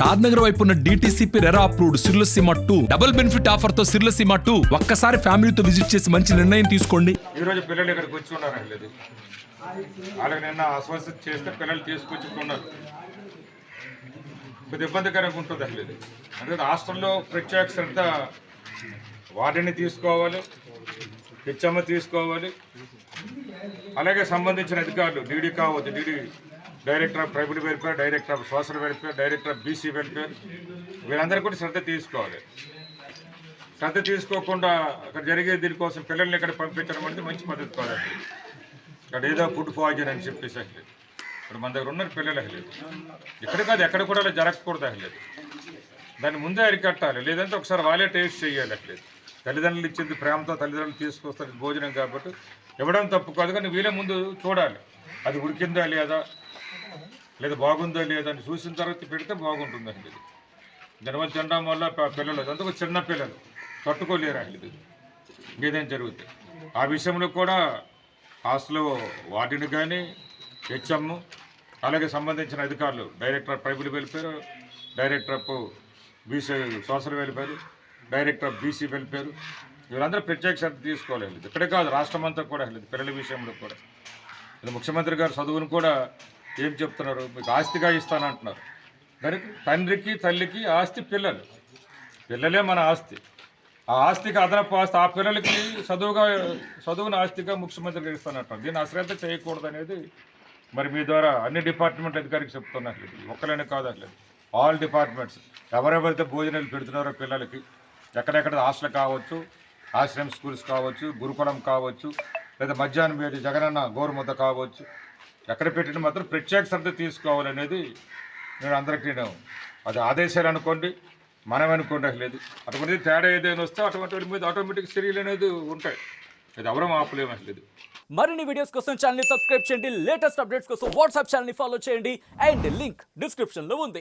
షాద్ నగర్ వైపు ఉన్న DTCP RERA approved Sirlaseema two double benefit ఆఫర్తో Sirlaseema two ఒక్కసారి ఫ్యామిలీతో విజిట్ చేసి మంచి నిర్ణయం తీసుకోండి. ఈ రోజు పిల్లలు ఇక్కడికి వచ్చి ఉన్నారు లేదు వాళ్ళకి నిన్న అస్వస్థత చేస్తే పిల్లలు తీసుకొచ్చి ఉన్నారు. కొద్ది ఇబ్బందికరంగా ఉంటుంది అసలు ఇది అందుకే హాస్టల్లో ప్రత్యేక శ్రద్ధ వాటిని తీసుకోవాలి పిచ్చమ్మ తీసుకోవాలి. అలాగే సంబంధించిన అధికారులు డీడీ కావచ్చు DD director of tribal welfare director of social welfare director of BC welfare వీరందరూ కూడా శ్రద్ధ తీసుకోవాలి. శ్రద్ధ తీసుకోకుండా అక్కడ జరిగే దీనికోసం పిల్లల్ని ఇక్కడ పంపించడం అనేది మంచి పద్ధతి కాదండి ఇక్కడ ఏదో ఫుడ్ పాయిజన్ అని చెప్పేసి అసలు. ఇప్పుడు మన దగ్గర ఉన్నారు పిల్లలు అసలు. ఇక్కడ కాదు ఎక్కడ కూడా అలా జరగకూడదు అసలు. దాన్ని ముందే అరికట్టాలి. లేదంటే ఒకసారి వాళ్ళే టేస్ట్ చేయాలి అట్లేదు తల్లిదండ్రులు ఇచ్చింది ప్రేమతో తల్లిదండ్రులు తీసుకొస్తారు భోజనం కాబట్టి. ఇవ్వడం తప్పు కాదు కానీ వీళ్ళే ముందు చూడాలి. అది ఉడికిందా లేదా? లేదా బాగుందో లేదని చూసిన తర్వాత పెడితే బాగుంటుందండి ఇది. దానివల్ల తినడం వల్ల పిల్లలు అందుకు చిన్న పిల్లలు తట్టుకోలేరు అసలు ఇది. ఏదైనా జరుగుతుంది ఆ విషయంలో కూడా హాస్టల్లో వాటిని కానీ హెచ్ఎం అలాగే సంబంధించిన అధికారులు director of tribal welfare director of BC social welfare director of BC welfare వీళ్ళందరూ ప్రత్యేక శ్రద్ధ తీసుకోవాలి ఇక్కడే కాదు రాష్ట్రం అంతా కూడా లేదు పిల్లల విషయంలో కూడా. ముఖ్యమంత్రి గారు చదువును కూడా ఏం చెప్తున్నారు? మీకు ఆస్తిగా ఇస్తానంటున్నారు. మరి తండ్రికి తల్లికి ఆస్తి పిల్లలు. పిల్లలే మన ఆస్తి. ఆ ఆస్తికి అదనపు ఆస్తి ఆ పిల్లలకి చదువుగా చదువుని ఆస్తిగా ముఖ్యమంత్రి గారు ఇస్తానంటున్నారు. దీన్ని అశ్రద్ధ చేయకూడదు అనేది మరి మీ ద్వారా అన్ని డిపార్ట్మెంట్ అధికారికి చెప్తున్నారు ఒక్కలనే కాదు అసలు ఆల్ డిపార్ట్మెంట్స్. ఎవరెవరైతే భోజనాలు పెడుతున్నారో పిల్లలకి. ఎక్కడెక్కడ హాస్టల్ కావచ్చు ఆశ్రమ్ స్కూల్స్ కావచ్చు గురుకులం కావచ్చు లేదా మధ్యాహ్నం వేడి జగనన్న గోరుముద్ద కావచ్చు ఎక్కడ పెట్టిన మాత్రం ప్రత్యేక శ్రద్ధ తీసుకోవాలనేది నేను అందరికీ అది ఆదేశాలు అనుకోండి మనం అనుకోండి లేదు అటువంటి తేడా ఏదైనా వస్తే అటువంటి మీద ఆటోమేటిక్ చర్యలు అనేది ఉంటాయి. అది ఎవరూ ఆపలేము అసలు మరిన్ని వీడియోస్ కోసం ఛానల్ సబ్స్క్రైబ్ చేయండి. లేటెస్ట్ అప్డేట్స్ కోసం వాట్సాప్ ఛానల్ని ఫాలో చేయండి. అండ్ లింక్ డిస్క్రిప్షన్లో ఉంది.